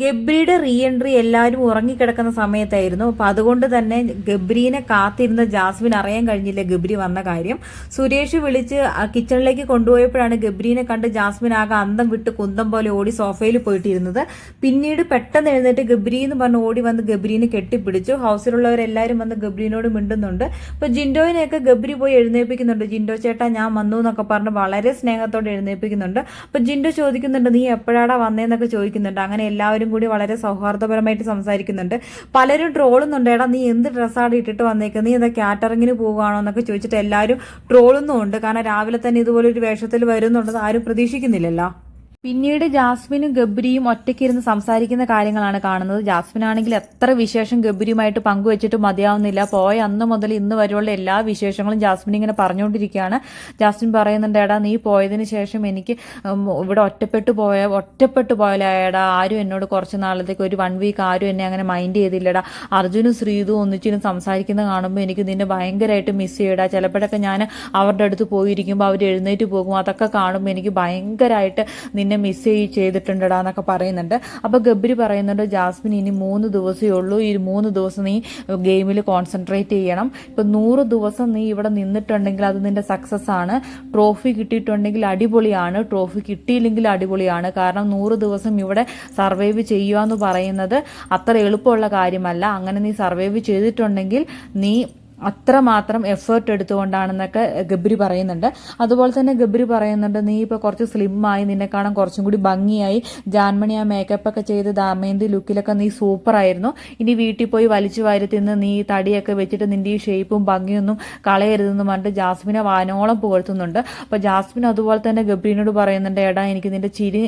ഗബ്രിയുടെ re entry എല്ലാവരും ഉറങ്ങിക്കിടക്കുന്ന സമയത്തായിരുന്നു. അപ്പം അതുകൊണ്ട് തന്നെ ഗബ്രീനെ കാത്തിരുന്ന ജാസ്മിൻ അറിയാൻ കഴിഞ്ഞില്ല ഗബ്രി വന്ന കാര്യം. സുരേഷ് വിളിച്ച് കിച്ചണിലേക്ക് കൊണ്ടുപോയപ്പോഴാണ് ഗബ്രീനെ കണ്ട് ജാസ്മിൻ ആകെ അന്തം വിട്ട് കുന്തം പോലെ ഓടി സോഫയിൽ പോയിട്ടിരുന്നത്. പിന്നീട് പെട്ടെന്ന് എഴുന്നേറ്റ് ഗബ്രി എന്ന് പറഞ്ഞ് ഓടി വന്ന് ഗബ്രീനെ കെട്ടിപ്പിടിച്ചു. ഹൗസിലുള്ളവരെല്ലാവരും വന്ന് ഗബ്രീനോട് മിണ്ടുന്നുണ്ട്. അപ്പോൾ ജിൻഡോയിനെയൊക്കെ ഗബ്രി പോയി എഴുന്നേൽപ്പിക്കുന്നുണ്ട്. ജിൻഡോ ചേട്ടാ ഞാൻ വന്നു എന്നൊക്കെ പറഞ്ഞ് വളരെ സ്നേഹത്തോടെ എഴുന്നേൽപ്പിക്കുന്നുണ്ട്. അപ്പോൾ ജിൻഡോ ചോദിക്കുന്നുണ്ട് നീ എപ്പോഴാടാ വന്നേന്നൊക്കെ ചോദിക്കുന്നുണ്ട്. അങ്ങനെ എല്ലാവരും കൂടി വളരെ സൗഹാർദ്ദപരമായിട്ട് സംസാരിക്കുന്നുണ്ട്. പലരും ട്രോളുന്നുണ്ട്. എടാ നീ എന്ത് ഡ്രസ്സാണ് ഇട്ടിട്ട് വന്നേക്കുന്നത് നീ എന്താ കാറ്ററിങ്ങിന് പോവുകയാണോ എന്നൊക്കെ ചോദിച്ചിട്ട് എല്ലാവരും ട്രോളുന്നുമുണ്ട്. കാരണം രാവിലെ തന്നെ ഇതുപോലൊരു വേഷത്തിൽ വരുന്നുണ്ടെന്ന് ആരും പ്രതീക്ഷിക്കുന്നില്ലല്ലോ. പിന്നീട് ജാസ്മിനും ഗബ്രിയും ഒറ്റയ്ക്കിരുന്ന് സംസാരിക്കുന്ന കാര്യങ്ങളാണ് കാണുന്നത്. ജാസ്മിൻ ആണെങ്കിൽ എത്ര വിശേഷം ഗബ്രിയുമായിട്ട് പങ്കുവെച്ചിട്ട് മതിയാവുന്നില്ല. പോയ അന്ന് മുതൽ ഇന്ന് വരെയുള്ള എല്ലാ വിശേഷങ്ങളും ജാസ്മിൻ ഇങ്ങനെ പറഞ്ഞുകൊണ്ടിരിക്കുകയാണ്. ജാസ്മിൻ പറയുന്നുണ്ട് എടാ നീ പോയതിന് ശേഷം എനിക്ക് ഇവിടെ ഒറ്റപ്പെട്ടു പോയ ഒറ്റപ്പെട്ടു പോയാലേടാ ആരും എന്നോട് കുറച്ച് നാളത്തേക്ക് ഒരു വൺ വീക്ക് ആരും എന്നെ അങ്ങനെ മൈൻഡ് ചെയ്തില്ലടാ. അർജുനും ശ്രീതും ഒന്നിച്ചിരുന്ന് സംസാരിക്കുന്നത് കാണുമ്പോൾ എനിക്ക് നിന്നെ ഭയങ്കരമായിട്ട് മിസ് ചെയ്യടാ. ചിലപ്പോഴൊക്കെ ഞാൻ അവരുടെ അടുത്ത് പോയിരിക്കുമ്പോൾ അവർ എഴുന്നേറ്റ് പോകും. അതൊക്കെ കാണുമ്പോൾ എനിക്ക് ഭയങ്കരമായിട്ട് നിന്നെ മിസ് ചെയ് ചെയ്തിട്ടുണ്ടടാ എന്നൊക്കെ പറയുന്നുണ്ട്. അപ്പോൾ ഗബ്രി പറയുന്നുണ്ട് ജാസ്മിൻ ഇനി മൂന്ന് ദിവസമേ ഉള്ളൂ. ഈ മൂന്ന് ദിവസം നീ ഗെയിമിൽ കോൺസെൻട്രേറ്റ് ചെയ്യണം. ഇപ്പം നൂറ് ദിവസം നീ ഇവിടെ നിന്നിട്ടുണ്ടെങ്കിൽ അത് നിന്റെ സക്സസ് ആണ്. ട്രോഫി കിട്ടിയിട്ടുണ്ടെങ്കിൽ അടിപൊളിയാണ്. ട്രോഫി കിട്ടിയില്ലെങ്കിൽ അടിപൊളിയാണ്. കാരണം നൂറ് ദിവസം ഇവിടെ സർവൈവ് ചെയ്യുക എന്ന് പറയുന്നത് അത്ര എളുപ്പമുള്ള കാര്യമല്ല. അങ്ങനെ നീ സർവൈവ് ചെയ്തിട്ടുണ്ടെങ്കിൽ നീ അത്രമാത്രം എഫേർട്ട് എടുത്തുകൊണ്ടാണെന്നൊക്കെ ഗബ്രി പറയുന്നുണ്ട്. അതുപോലെ തന്നെ ഗബ്രി പറയുന്നുണ്ട് നീ ഇപ്പോൾ കുറച്ച് സ്ലിമ്മായി നിന്നെ കാണാൻ കുറച്ചും കൂടി ഭംഗിയായി. ജാൻമണി ആ മേക്കപ്പ് ഒക്കെ ചെയ്ത് ദാമേന്തി ലുക്കിലൊക്കെ നീ സൂപ്പറായിരുന്നു ഇനി വീട്ടിൽ പോയി വലിച്ചു വാരി തിന്ന് നീ തടിയൊക്കെ വെച്ചിട്ട് നിന്റെ ഈ ഷേപ്പും ഭംഗിയൊന്നും കളയരുതെന്ന് പറഞ്ഞിട്ട് ജാസ്മിനെ വാനോളം പുകഴ്ത്തുന്നുണ്ട്. അപ്പോൾ ജാസ്മിൻ അതുപോലെ തന്നെ ഗബ്രീനോട് പറയുന്നുണ്ട് എടാ എനിക്ക് നിന്റെ ചിരി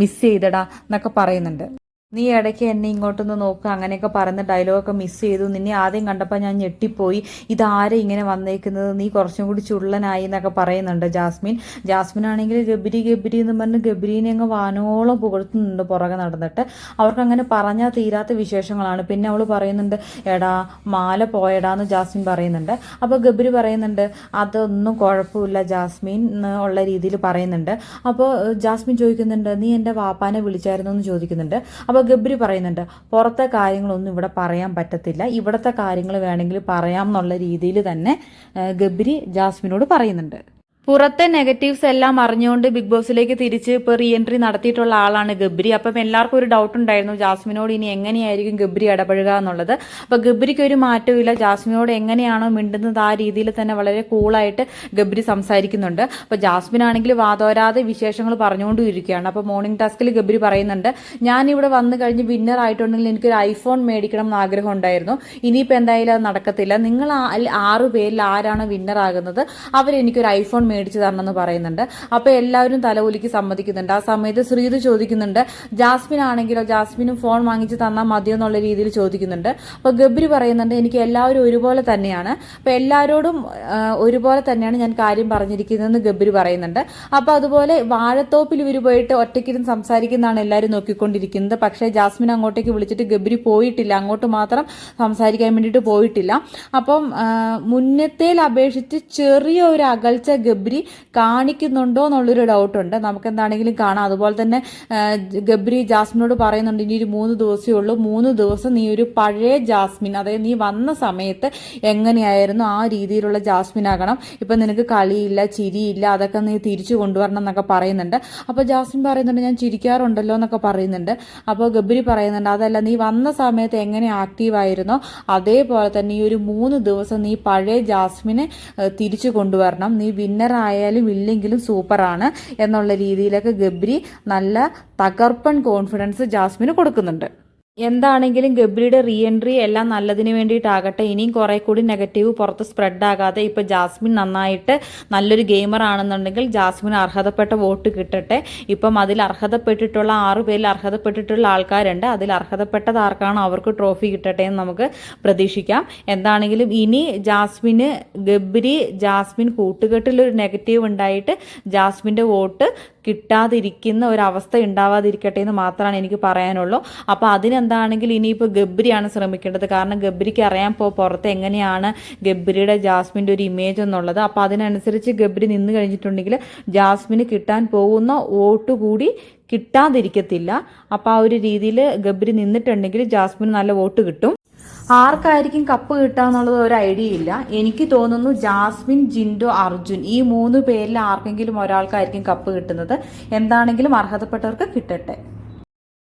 മിസ് ചെയ്തടാ എന്നൊക്കെ പറയുന്നുണ്ട്. നീ ഇടയ്ക്ക് എന്നെ ഇങ്ങോട്ടൊന്ന് നോക്കുക അങ്ങനെയൊക്കെ പറയുന്ന ഡയലോഗൊക്കെ മിസ് ചെയ്തു. നിന്നെ ആദ്യം കണ്ടപ്പോൾ ഞാൻ ഞെട്ടിപ്പോയി. ഇതാരെ ഇങ്ങനെ വന്നേക്കുന്നത്? നീ കുറച്ചും കൂടി ചുള്ളനായി എന്നൊക്കെ പറയുന്നുണ്ട് ജാസ്മിൻ. ജാസ്മിൻ ആണെങ്കിൽ ഗബരി ഗബരി എന്ന് പറഞ്ഞ് ഗബരീനെ അങ്ങ് വാനോളം പുകഴ്ത്തുന്നുണ്ട് പുറകെ നടന്നിട്ട്. അവർക്ക് അങ്ങനെ പറഞ്ഞാൽ തീരാത്ത വിശേഷങ്ങളാണ്. പിന്നെ അവൾ പറയുന്നുണ്ട് എടാ മാല പോയടാന്ന് ജാസ്മിൻ പറയുന്നുണ്ട്. അപ്പോൾ ഗബരി പറയുന്നുണ്ട് അതൊന്നും കുഴപ്പമില്ല ജാസ്മിൻ ഉള്ള രീതിയിൽ പറയുന്നുണ്ട്. അപ്പോൾ ജാസ്മിൻ ചോദിക്കുന്നുണ്ട് നീ എന്റെ വാപ്പാനെ വിളിച്ചായിരുന്നു? എന്ന് ചോദിക്കുന്നുണ്ട്. അപ്പോൾ ഗബ്രി പറയുന്നുണ്ട് പുറത്തെ കാര്യങ്ങളൊന്നും ഇവിടെ പറയാൻ പറ്റത്തില്ല. ഇവിടുത്തെ കാര്യങ്ങൾ വേണമെങ്കിൽ പറയാം എന്നുള്ള രീതിയിൽ തന്നെ ഗബ്രി ജാസ്മിനോട് പറയുന്നുണ്ട്. പുറത്തെ നെഗറ്റീവ്സ് എല്ലാം അറിഞ്ഞുകൊണ്ട് ബിഗ് ബോസിലേക്ക് തിരിച്ച് ഇപ്പോൾ റീ എൻട്രി നടത്തിയിട്ടുള്ള ആളാണ് ഗബ്രി. അപ്പം എല്ലാവർക്കും ഒരു ഡൗട്ട് ഉണ്ടായിരുന്നു ജാസ്മിനോട് ഇനി എങ്ങനെയായിരിക്കും ഗബ്രി ഇടപഴകുക എന്നുള്ളത്. അപ്പോൾ ഗബ്രിക്ക് ഒരു മാറ്റവും ജാസ്മിനോട് എങ്ങനെയാണോ മിണ്ടുന്നത് ആ രീതിയിൽ തന്നെ വളരെ കൂളായിട്ട് ഗബ്രി സംസാരിക്കുന്നുണ്ട്. അപ്പോൾ ജാസ്മിൻ ആണെങ്കിൽ വാതോരാതെ വിശേഷങ്ങൾ പറഞ്ഞുകൊണ്ടും ഇരിക്കുകയാണ് അപ്പോൾ മോർണിംഗ് ടാസ്കിൽ ഗബ്രി പറയുന്നുണ്ട് ഞാൻ ഇവിടെ വന്നു കഴിഞ്ഞ് വിന്നർ ആയിട്ടുണ്ടെങ്കിൽ എനിക്കൊരു ഐഫോൺ മേടിക്കണം എന്ന് ആഗ്രഹം ഉണ്ടായിരുന്നു. ഇനിയിപ്പോൾ എന്തായാലും അത് നടക്കത്തില്ല. നിങ്ങൾ ആറ് പേരിൽ ആരാണ് വിന്നർ ആകുന്നത് അവരെനിക്കൊരു ഐഫോൺ മേടിച്ചു തരണം എന്ന് പറയുന്നുണ്ട്. അപ്പോൾ എല്ലാവരും തലകുലിക്ക് സമ്മതിക്കുന്നുണ്ട്. ആ സമയത്ത് ശ്രീത് ചോദിക്കുന്നുണ്ട് ജാസ്മിൻ ആണെങ്കിലോ ജാസ്മിനും ഫോൺ വാങ്ങിച്ച് തന്നാൽ മതിയോ എന്നുള്ള രീതിയിൽ ചോദിക്കുന്നുണ്ട്. അപ്പോൾ ഗബ്രി പറയുന്നുണ്ട് എനിക്ക് എല്ലാവരും ഒരുപോലെ തന്നെയാണ്. അപ്പോൾ എല്ലാവരോടും ഒരുപോലെ തന്നെയാണ് ഞാൻ കാര്യം പറഞ്ഞിരിക്കുന്നതെന്ന് ഗബ്രി പറയുന്നുണ്ട്. അപ്പോൾ അതുപോലെ വാഴത്തോപ്പിൽ ഇവർ പോയിട്ട് ഒറ്റയ്ക്കിരുന്ന് സംസാരിക്കുന്നതാണ് എല്ലാവരും നോക്കിക്കൊണ്ടിരിക്കുന്നത്. പക്ഷേ ജാസ്മിൻ അങ്ങോട്ടേക്ക് വിളിച്ചിട്ട് ഗബ്രി പോയിട്ടില്ല. അങ്ങോട്ട് മാത്രം സംസാരിക്കാൻ വേണ്ടിയിട്ട് പോയിട്ടില്ല. അപ്പം മുന്നത്തേൽ അപേക്ഷിച്ച് ചെറിയ ഒരു അകൽച്ച ഗബ്രി കാണിക്കുന്നുണ്ടോ എന്നുള്ളൊരു ഡൗട്ടുണ്ട് നമുക്ക് എന്താണെങ്കിലും കാണാം. അതുപോലെ തന്നെ ഗബ്രി ജാസ്മിനോട് പറയുന്നുണ്ട് ഇനി ഒരു മൂന്ന് ദിവസമേ ഉള്ളൂ. മൂന്ന് ദിവസം നീ ഒരു പഴയ ജാസ്മിൻ അതായത് നീ വന്ന സമയത്ത് എങ്ങനെയായിരുന്നു ആ രീതിയിലുള്ള ജാസ്മിൻ ആകണം ഇപ്പം നിനക്ക് കളിയില്ല ചിരിയില്ല അതൊക്കെ നീ തിരിച്ചു കൊണ്ടുവരണം എന്നൊക്കെ പറയുന്നുണ്ട്. അപ്പോൾ ജാസ്മിൻ പറയുന്നുണ്ട് ഞാൻ ചിരിക്കാറുണ്ടല്ലോ എന്നൊക്കെ പറയുന്നുണ്ട്. അപ്പോൾ ഗബ്രി പറയുന്നുണ്ട് അതല്ല നീ വന്ന സമയത്ത് എങ്ങനെ ആക്റ്റീവ് ആയിരുന്നോ അതേപോലെ തന്നെ ഈ ഒരു മൂന്ന് ദിവസം നീ പഴയ ജാസ്മിനെ തിരിച്ചു കൊണ്ടുവരണം. നീ വിന്നർ ആയാലും ഇല്ലെങ്കിലും സൂപ്പറാണ് എന്നുള്ള രീതിയിലൊക്കെ ഗബ്രി നല്ല തകർപ്പൻ കോൺഫിഡൻസ് ജാസ്മിന് കൊടുക്കുന്നുണ്ട്. എന്താണെങ്കിലും ഗബ്രിയുടെ റീ എൻട്രി എല്ലാം നല്ലതിന് വേണ്ടിയിട്ടാകട്ടെ. ഇനിയും കുറെ കൂടി നെഗറ്റീവ് പുറത്ത് സ്പ്രെഡ് ആകാതെ ഇപ്പൊ ജാസ്മിൻ നന്നായിട്ട് നല്ലൊരു ഗെയിമർ ആണെന്നുണ്ടെങ്കിൽ ജാസ്മിൻ അർഹതപ്പെട്ട വോട്ട് കിട്ടട്ടെ. ഇപ്പം അതിൽ അർഹതപ്പെട്ടിട്ടുള്ള ആറ് പേരിൽ അർഹതപ്പെട്ടിട്ടുള്ള ആൾക്കാരുണ്ട്. അതിൽ അർഹതപ്പെട്ടത് ആർക്കാണോ അവർക്ക് ട്രോഫി കിട്ടട്ടെ എന്ന് നമുക്ക് പ്രതീക്ഷിക്കാം. എന്താണെങ്കിലും ഇനി ജാസ്മിന് ഗബ്രി ജാസ്മിൻ കൂട്ടുകെട്ടിൽ ഒരു നെഗറ്റീവ് ഉണ്ടായിട്ട് ജാസ്മിന്റെ വോട്ട് കിട്ടാതിരിക്കുന്ന ഒരവസ്ഥ ഉണ്ടാവാതിരിക്കട്ടെ എന്ന് മാത്രമാണ് എനിക്ക് പറയാനുള്ളൂ. അപ്പോൾ അതിന് എന്താണെങ്കിൽ ഇനിയിപ്പോൾ ഗബ്രിയാണ് ശ്രമിക്കേണ്ടത്. കാരണം ഗബ്രിക്ക് അറിയാൻ പോ പുറത്ത് എങ്ങനെയാണ് ഗബ്രിയുടെ ജാസ്മിന്റെ ഒരു ഇമേജ് എന്നുള്ളത്. അപ്പോൾ അതിനനുസരിച്ച് ഗബ്രി നിന്ന് കഴിഞ്ഞിട്ടുണ്ടെങ്കിൽ ജാസ്മിന് കിട്ടാൻ പോകുന്ന വോട്ട് കൂടി കിട്ടാതിരിക്കത്തില്ല. അപ്പോൾ ആ ഒരു രീതിയിൽ ഗബ്രി നിന്നിട്ടുണ്ടെങ്കിൽ ജാസ്മിന് നല്ല വോട്ട് കിട്ടും. ആർക്കായിരിക്കും കപ്പ് കിട്ടുക എന്നുള്ളത് ഒരു ഐഡിയ ഇല്ല. എനിക്ക് തോന്നുന്നു ജാസ്മിൻ ജിൻഡോ അർജുൻ ഈ മൂന്ന് പേരിൽ ആർക്കെങ്കിലും ഒരാൾക്കായിരിക്കും കപ്പ് കിട്ടുന്നത്. എന്താണെങ്കിലും അർഹതപ്പെട്ടവർക്ക് കിട്ടട്ടെ.